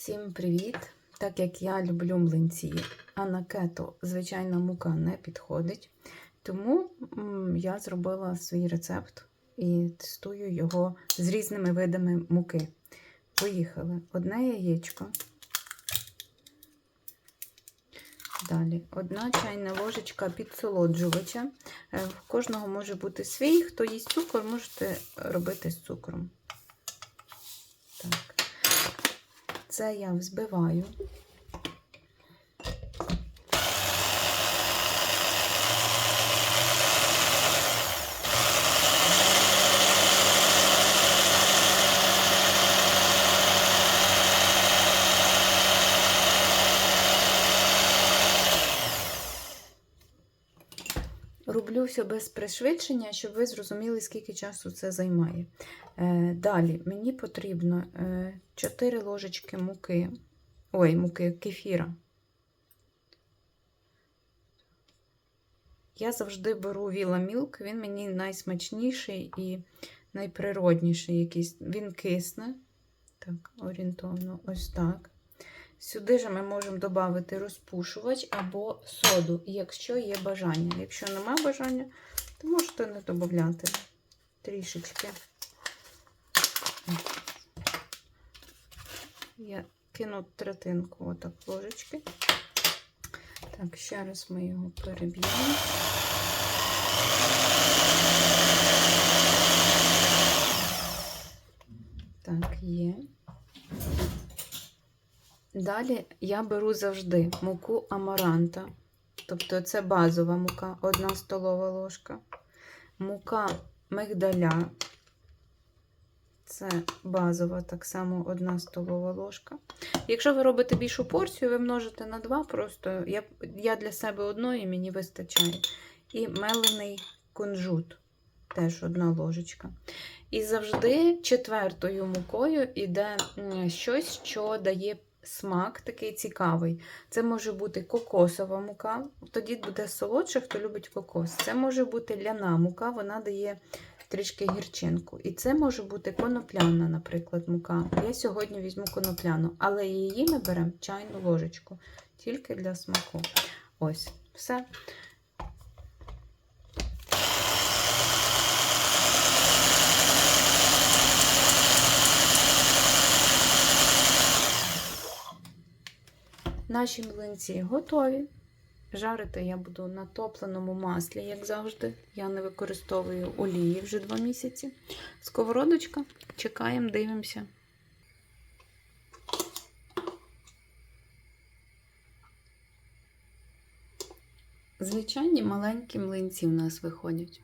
Всім привіт! Так як я люблю млинці, а на кето звичайна мука не підходить, тому я зробила свій рецепт і тестую його з різними видами муки. Поїхали. Одне яєчко. Далі одна чайна ложечка підсолоджувача. Е, В кожного може бути свій. Хто їсть цукор, можете робити з цукром. Так. Це я взбиваю. Роблю все без пришвидшення, щоб ви зрозуміли, скільки часу це займає. Е, далі мені потрібно е, 4 ложечки муки, ой, муки кефіра. Я завжди беру Віла Мілк, він мені найсмачніший і найприродніший якийсь. Він кисне. Так, орієнтовно, ось так. Сюди ж ми можемо додати розпушувач або соду, якщо є бажання. Якщо нема бажання, то можете не додати трішечки. Я кину третинку отак ложечки. Так, ще раз ми його переб'ємо. Так, є. Далі я беру завжди муку амаранта. Тобто це базова мука, 1 столова ложка. Мука мигдаля. Це базова, так само 1 столова ложка. Якщо ви робите більшу порцію, ви множите на 2, просто я, я для себе одної мені вистачає. І мелений кунжут, теж одна ложечка. І завжди четвертою мукою йде щось, що дає смак такий цікавий. Це може бути кокосова мука, тоді буде солодше, хто любить кокос. Це може бути ляна мука, вона дає трішки гірчинку. І це може бути конопляна, наприклад, мука. Я сьогодні візьму конопляну, але її ми беремо чайну ложечку, тільки для смаку. Ось, все. Наші млинці готові. Жарити я буду на топленому маслі, як завжди. Я не використовую олії вже два місяці. Сковородочка. Чекаємо, дивимося. Звичайні маленькі млинці у нас виходять.